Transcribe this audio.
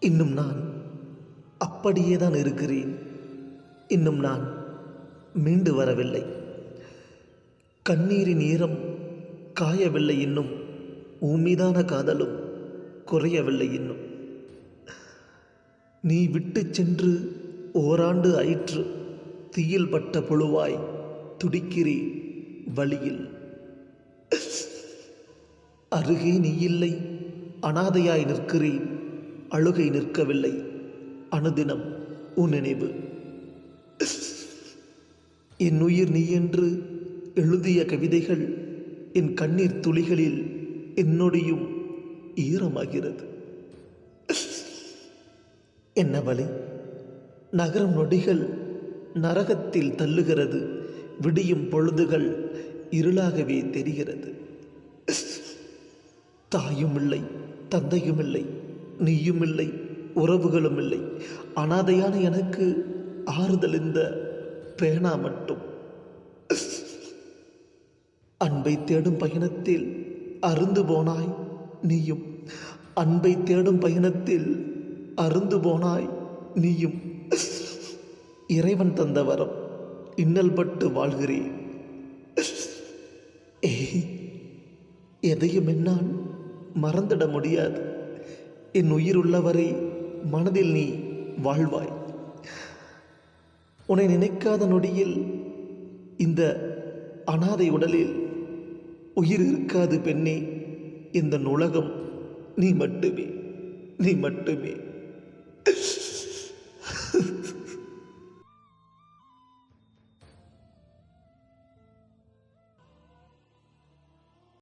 இன்னும் நான் அப்படியே தான் இருக்கிறேன். இன்னும் நான் மீண்டு வரவில்லை. கண்ணீரின் ஈரம் காயவில்லை இன்னும். உம்மீதான காதலும் குறையவில்லை இன்னும். நீ விட்டு சென்று ஓராண்டு ஆயிற்று தீயில் பட்ட புழுவாய் துடிக்கிறே வழியில். அருகே நீ இல்லை அனாதையாய் நிற்கிறேன். அழுகை நிற்கவில்லை. அனுதினம் உன் நினைவு. என் உயிர் நீ என்று எழுதிய கவிதைகள் என் கண்ணீர் துளிகளில் என்னுடையும் ஈரமாகிறது. என்ன வலி நகரம் நொடிகள் நரகத்தில் தள்ளுகிறது. விடியும் பொழுதுகள் இருளாகவே தெரிகிறது. தாயும் இல்லை தந்தையும் இல்லை. நீயும் இல்லை உறவுகளும் இல்லை அனாதையான எனக்கு ஆறுதல் இந்த பேனா மட்டும். அன்பை தேடும் பயணத்தில் அருந்து போனாய் நீயும். அன்பை தேடும் பயணத்தில் அருந்து போனாய் நீயும். இறைவன் தந்த வரம் இன்னல் பட்டு வாழ்கிறேன். ஏய் எதையும் என்னால் மறந்திட முடியாது. என் உயிர் உள்ளவரை மனதில் நீ வாழ்வாய். உன்னை நினைக்காத நொடியில் இந்த அனாதை உடலில் உயிர் இருக்காது பெண்ணே இந்த உலகம் நீ மட்டுமே நீ மட்டுமே.